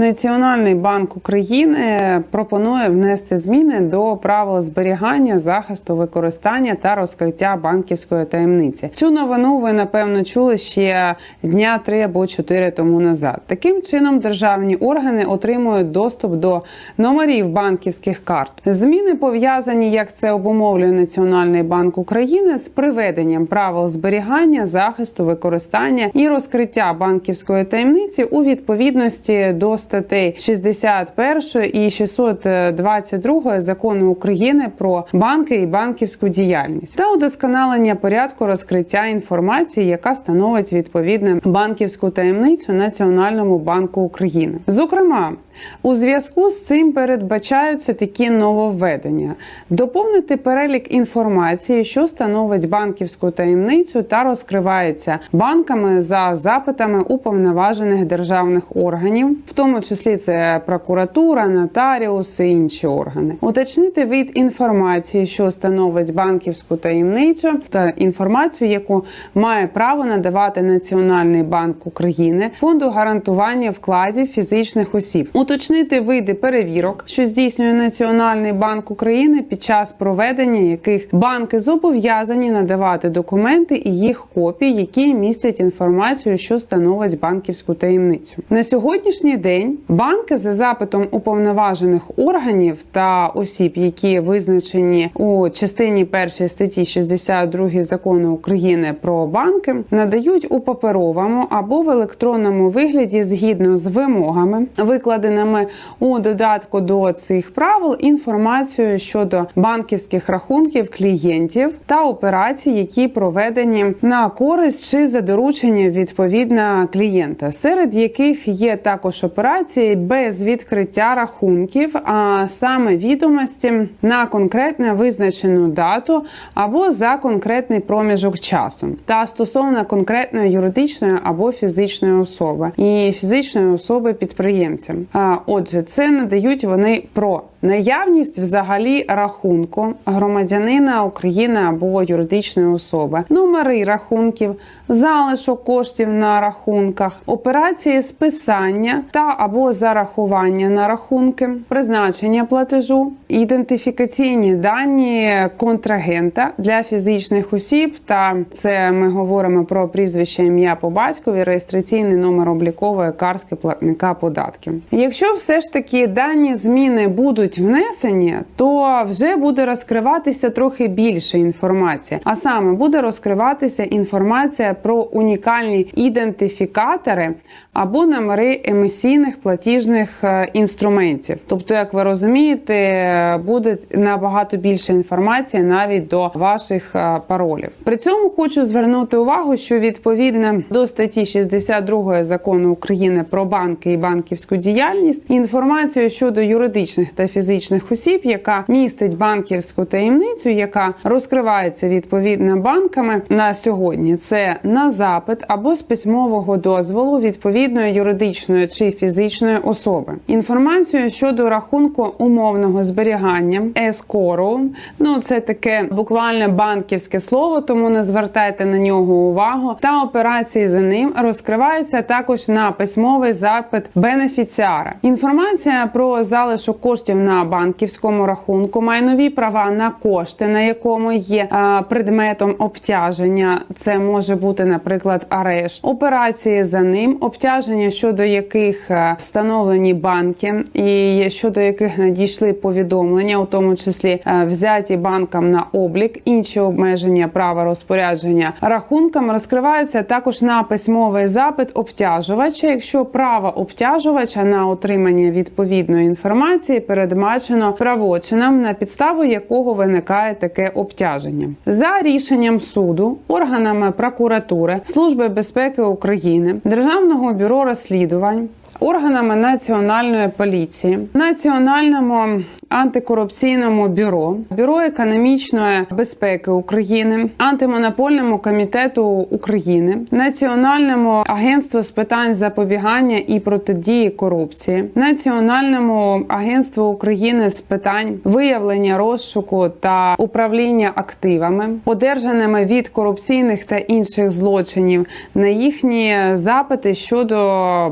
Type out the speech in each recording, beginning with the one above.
Національний банк України пропонує внести зміни до правил зберігання, захисту, використання та розкриття банківської таємниці. Цю новину ви напевно чули ще дня три або чотири тому назад. Таким чином, державні органи отримують доступ до номерів банківських карт. Зміни пов'язані, як це обумовлює Національний банк України, з приведенням правил зберігання, захисту, використання і розкриття банківської таємниці у відповідності до статей 61 і 622 закону України про банки і банківську діяльність та удосконалення порядку розкриття інформації, яка становить відповідне банківську таємницю Національному банку України. Зокрема, у зв'язку з цим передбачаються такі нововведення: доповнити перелік інформації, що становить банківську таємницю та розкривається банками за запитами уповноважених державних органів, в тому числі це прокуратура, нотаріуси і інші органи. Уточнити вид інформації, що становить банківську таємницю, та інформацію, яку має право надавати Національний банк України фонду гарантування вкладів фізичних осіб. Уточнити види перевірок, що здійснює Національний банк України під час проведення яких банки зобов'язані надавати документи і їх копії, які містять інформацію, що становить банківську таємницю. На сьогоднішній день банки за запитом уповноважених органів та осіб, які визначені у частині першої статті 62 закону України про банки, надають у паперовому або в електронному вигляді згідно з вимогами, викладеними у додатку до цих правил, інформацію щодо банківських рахунків клієнтів та операцій, які проведені на користь чи за доручення відповідно клієнта, серед яких є також операції без відкриття рахунків, а саме відомості на конкретно визначену дату або за конкретний проміжок часу, та стосовно конкретної юридичної або фізичної особи і фізичної особи підприємця. Отже, це надають вони про наявність взагалі рахунку громадянина України або юридичної особи, номери рахунків, залишок коштів на рахунках, операції списання та або зарахування на рахунки, призначення платежу, ідентифікаційні дані контрагента для фізичних осіб. Та це ми говоримо про прізвище ім'я по батькові, реєстраційний номер облікової картки платника податків. Якщо все ж таки дані зміни будуть внесені, то вже буде розкриватися трохи більше інформації, а саме буде розкриватися інформація про унікальні ідентифікатори або номери емісійних платіжних е, інструментів. Тобто, як ви розумієте, буде набагато більше інформації навіть до ваших е, паролів. При цьому хочу звернути увагу, що відповідно до статті 62 закону України про банки і банківську діяльність інформацію щодо юридичних та фізичних осіб, яка містить банківську таємницю, яка розкривається відповідно банками на сьогодні. Це на запит або з письмового дозволу відповідної юридичної чи фізичної особи. Інформацію щодо рахунку умовного зберігання ескору, ну це таке буквально банківське слово, тому не звертайте на нього увагу. Та операції за ним розкриваються також на письмовий запит бенефіціара. Інформація про залишок коштів на банківському рахунку, майнові права на кошти, на якому є е, предметом обтяження. Це може бути, наприклад, арешт, операції за ним, обтяження щодо яких е, встановлені банки, і щодо яких надійшли повідомлення, у тому числі е, взяті банкам на облік, інші обмеження права розпорядження рахункам. Розкриваються також на письмовий запит обтяжувача, якщо право обтяжувача на отримання відповідної інформації передбачено правочином, на підставу якого виникає таке обтяження, за рішенням суду, органами прокуратури, служби безпеки України, Державного бюро розслідувань. Органами національної поліції, національному антикорупційному бюро, бюро економічної безпеки України, антимонопольному комітету України, Національному агентству з питань запобігання і протидії корупції, Національному агентству України з питань виявлення розшуку та управління активами, одержаними від корупційних та інших злочинів, на їхні запити щодо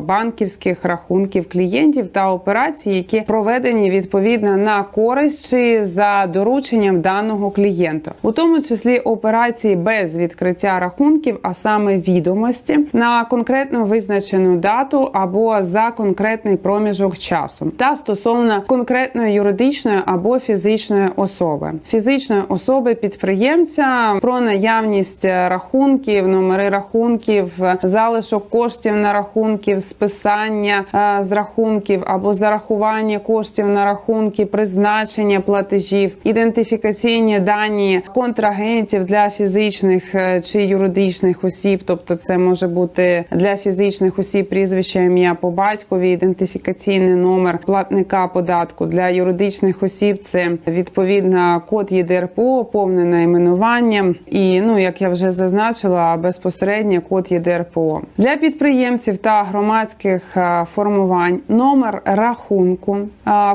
банківських рахунків клієнтів та операцій, які проведені відповідно на користь чи за дорученням даного клієнта, у тому числі операції без відкриття рахунків, а саме відомості на конкретно визначену дату або за конкретний проміжок часу, та стосовно конкретної юридичної або фізичної особи, фізичної особи підприємця про наявність рахунків, номери рахунків, залишок коштів на рахунків, списання е, з рахунків або зарахування коштів на рахунки, призначення платежів, ідентифікаційні дані контрагентів для фізичних е, чи юридичних осіб, тобто це може бути для фізичних осіб прізвище ім'я по батькові, ідентифікаційний номер платника податку. Для юридичних осіб. Це відповідно код ЄДРПО, повне найменування і ну як я вже зазначила, безпосередньо код ЄДРПО. Для підприємців та громадських е, формувань, номер рахунку е,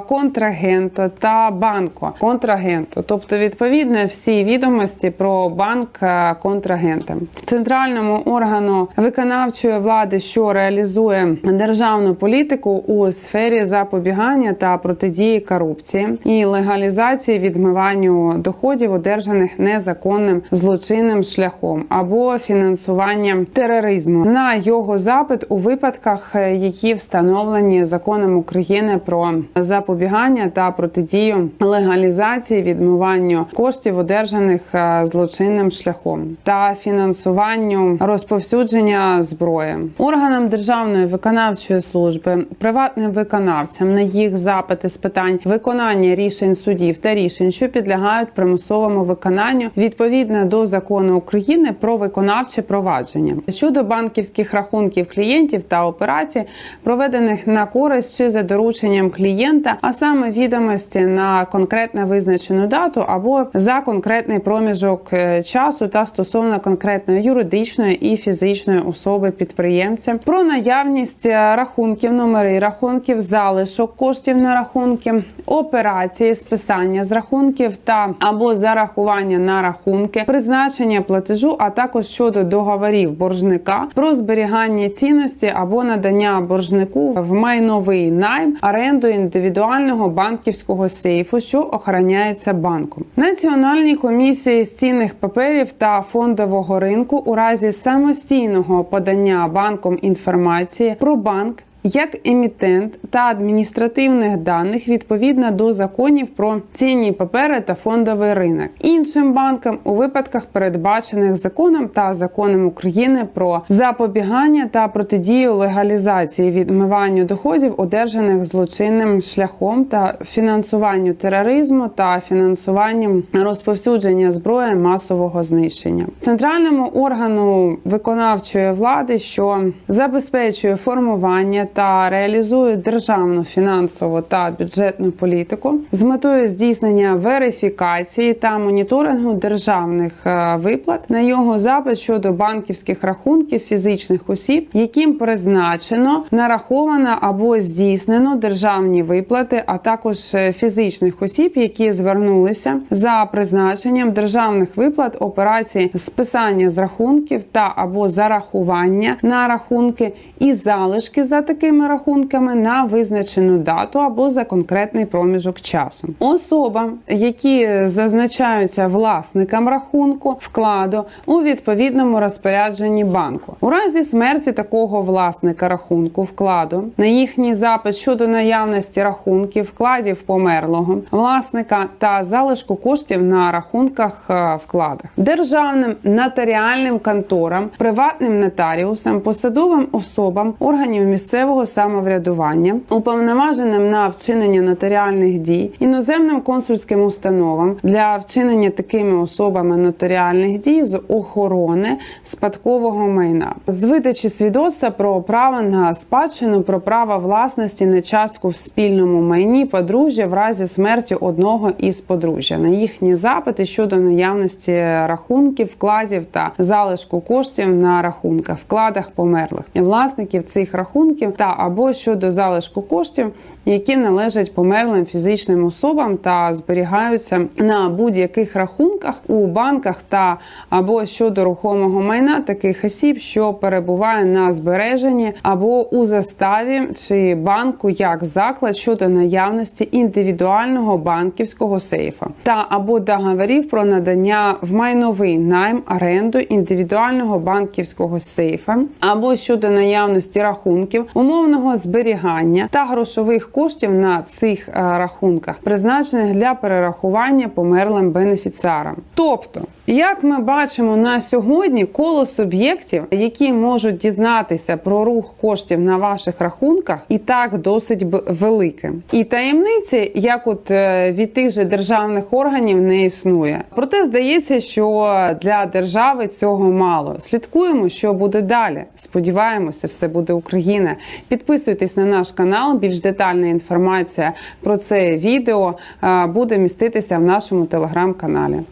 контрагенту та банку. Контрагенту, тобто відповідно всі відомості про банк е, контрагента, центральному органу виконавчої влади, що реалізує державну політику у сфері запобігання та протидії корупції і легалізації відмиванню доходів, одержаних незаконним злочинним шляхом або фінансуванням тероризму. На його запит у випадках, е, які встановлені законом України про запобігання та протидію легалізації відмиванню коштів, одержаних е, злочинним шляхом, та фінансуванню розповсюдження зброї. Органам державної виконавчої служби, приватним виконавцям на їх запити з питань виконання рішень судів та рішень, що підлягають примусовому виконанню відповідно до закону України про виконавче провадження. Щодо банківських рахунків клієнтів та операцій, проведених на користь чи за дорученням клієнта, а саме відомості на конкретно визначену дату або за конкретний проміжок е, часу та стосовно конкретної юридичної і фізичної особи підприємця, про наявність е, рахунків, номери рахунків, залишок коштів на рахунки, операції, списання з рахунків та або зарахування на рахунки, призначення платежу, а також щодо договорів боржника про зберігання цінності або надання боржнику в майновий найм оренду індивідуального банківського сейфу, що охороняється банком. Національній комісії з цінних паперів та фондового ринку у разі самостійного подання банком інформації про банк як емітент та адміністративних даних відповідно до законів про цінні папери та фондовий ринок. Іншим банкам у випадках, передбачених законом та законом України про запобігання та протидію легалізації відмиванню доходів, одержаних злочинним шляхом та фінансуванню тероризму та фінансуванням розповсюдження зброї масового знищення, центральному органу виконавчої влади, що забезпечує формування та реалізують державну фінансову та бюджетну політику з метою здійснення верифікації та моніторингу державних е, виплат. На його запит щодо банківських рахунків фізичних осіб, яким призначено нараховано або здійснено державні виплати, а також е, фізичних осіб, які звернулися за призначенням державних виплат операції списання з рахунків та або зарахування на рахунки і залишки за такими рахунками на визначену дату або за конкретний проміжок часу. Особам, які зазначаються власникам рахунку вкладу у відповідному розпорядженні банку, у разі смерті такого власника рахунку вкладу на їхній запит щодо наявності рахунків вкладів померлого власника та залишку коштів на рахунках е, вкладах, державним нотаріальним конторам, приватним нотаріусам, посадовим особам органів місцевого місцевого самоврядування, уповноваженим на вчинення нотаріальних дій, іноземним консульським установам для вчинення такими особами нотаріальних дій з охорони спадкового майна, з видачі свідоцтва про право на спадщину, про право власності на частку в спільному майні подружжя в разі смерті одного із подружжя. На їхні запити щодо наявності рахунків, вкладів та залишку коштів на рахунках, вкладах померлих. Власників цих рахунків та або щодо залишку коштів. Які належать померлим фізичним особам та зберігаються на будь-яких рахунках у банках та або щодо рухомого майна таких осіб, що перебуває на збереженні або у заставі чи банку як заклад щодо наявності індивідуального банківського сейфа та або договорів про надання в майновий найм оренду індивідуального банківського сейфа, або щодо наявності рахунків, умовного зберігання та грошових коштів на цих е, рахунках, призначених для перерахування померлим бенефіціарам. Тобто, як ми бачимо на сьогодні, коло суб'єктів, які можуть дізнатися про рух коштів на ваших рахунках, і так досить велике. І таємниці, як от е, від тих же державних органів, не існує. Проте здається, що для держави цього мало. Слідкуємо, що буде далі. Сподіваємося, все буде Україна. Підписуйтесь на наш канал. Більш детальна інформація про це відео е, буде міститися в нашому телеграм-каналі.